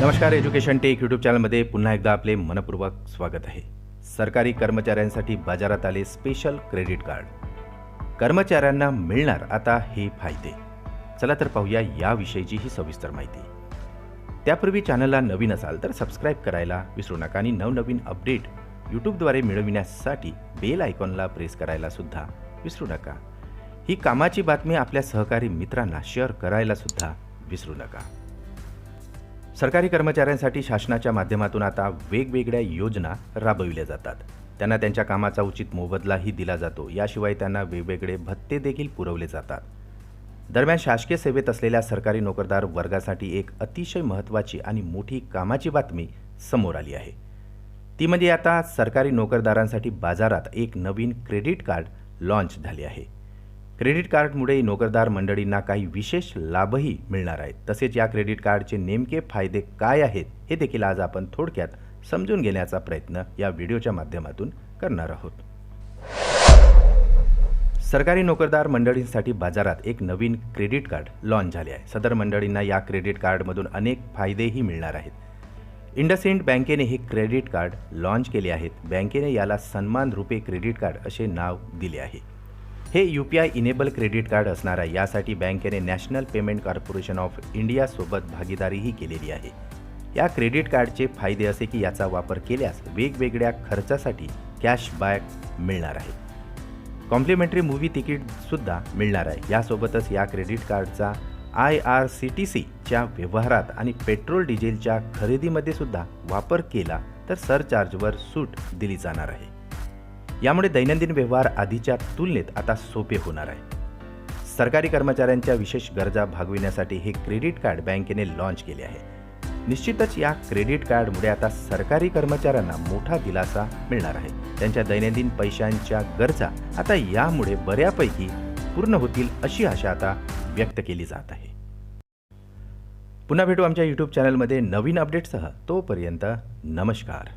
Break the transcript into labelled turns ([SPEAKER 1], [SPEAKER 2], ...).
[SPEAKER 1] नमस्कार education take YouTube चॅनलमध्ये पुन्हा एकदा आपले मनपूर्वक स्वागत आहे. सरकारी कर्मचाऱ्यांसाठी बाजारात आले स्पेशल क्रेडिट कार्ड कर्मचाऱ्यांना मिळणार आता हे फायदे. चला तर पाहूया याविषयीची ही सविस्तर माहिती. त्यापूर्वी चॅनलला नवीन असाल तर सबस्क्राईब करायला विसरू नका आणि नवनवीन अपडेट यूट्यूबद्वारे मिळविण्यासाठी बेल आयकॉनला प्रेस करायला सुद्धा विसरू नका. ही कामाची बातमी आपल्या सहकारी मित्रांना शेअर करायला सुद्धा विसरू नका. सरकारी कर्मचाऱ्यांसाठी शासनाच्या माध्यमातून आता वेगवेगळ्या योजना राबविल्या जातात. त्यांना त्यांच्या कामाचा उचित मोबदलाही दिला जातो. याशिवाय त्यांना वेगवेगळे भत्ते देखील पुरवले जातात. दरम्यान शासकीय सेवेत असलेल्या सरकारी नोकरदार वर्गासाठी एक अतिशय महत्त्वाची आणि मोठी कामाची बातमी समोर आली आहे. ती म्हणजे आता सरकारी नोकरदारांसाठी बाजारात एक नवीन क्रेडिट कार्ड लॉन्च झाले आहे. क्रेडिट कार्डमुळे नोकरदार मंडळींना काही विशेष लाभही मिळणार आहेत. तसेच या क्रेडिट कार्डचे नेमके फायदे काय आहेत हे देखील आज आपण थोडक्यात समजून घेण्याचा प्रयत्न या व्हिडिओच्या माध्यमातून करणार आहोत. सरकारी नोकरदार मंडळींसाठी बाजारात एक नवीन क्रेडिट कार्ड लॉन्च झाले आहे. सदर मंडळींना या क्रेडिट कार्डमधून अनेक फायदेही मिळणार आहेत. इंडसइंड बँकेने हे क्रेडिट कार्ड लॉन्च केले आहेत. बँकेने याला सन्मान रुपे क्रेडिट कार्ड असे नाव दिले आहे. हे U P I enable credit card असणार आहे. यासाठी बँकेने नॅशनल पेमेंट कॉर्पोरेशन ऑफ इंडियासोबत भागीदारीही केलेली आहे. या क्रेडिट कार्डचे फायदे असे की याचा वापर केल्यास वेगवेगळ्या खर्चासाठी कॅशबॅक मिळणार आहे. कॉम्प्लिमेंटरी मूव्ही तिकीटसुद्धा मिळणार आहे. यासोबतच या क्रेडिट कार्डचा आय आर सी टी सीच्या व्यवहारात आणि पेट्रोल डिझेलच्या खरेदीमध्ये सुद्धा वापर केला तर सरचार्जवर सूट दिली जाणार आहे. यामुळे दैनंदिन व्यवहार आधीच्या तुलनेत आता सोपे होणार आहे. सरकारी कर्मचाऱ्यांच्या विशेष गरजा भागविण्यासाठी हे क्रेडिट कार्ड बँकेने लॉन्च केले आहे. निश्चितच या क्रेडिट कार्डमुळे आता सरकारी कर्मचाऱ्यांना मोठा दिलासा मिळणार आहे. त्यांच्या दैनंदिन पैशांच्या गरजा आता यामुळे बऱ्यापैकी पूर्ण होतील अशी आशा आता व्यक्त केली जात आहे. पुन्हा भेटू आमच्या यूट्यूब चॅनलमध्ये नवीन अपडेटसह तोपर्यंत नमस्कार.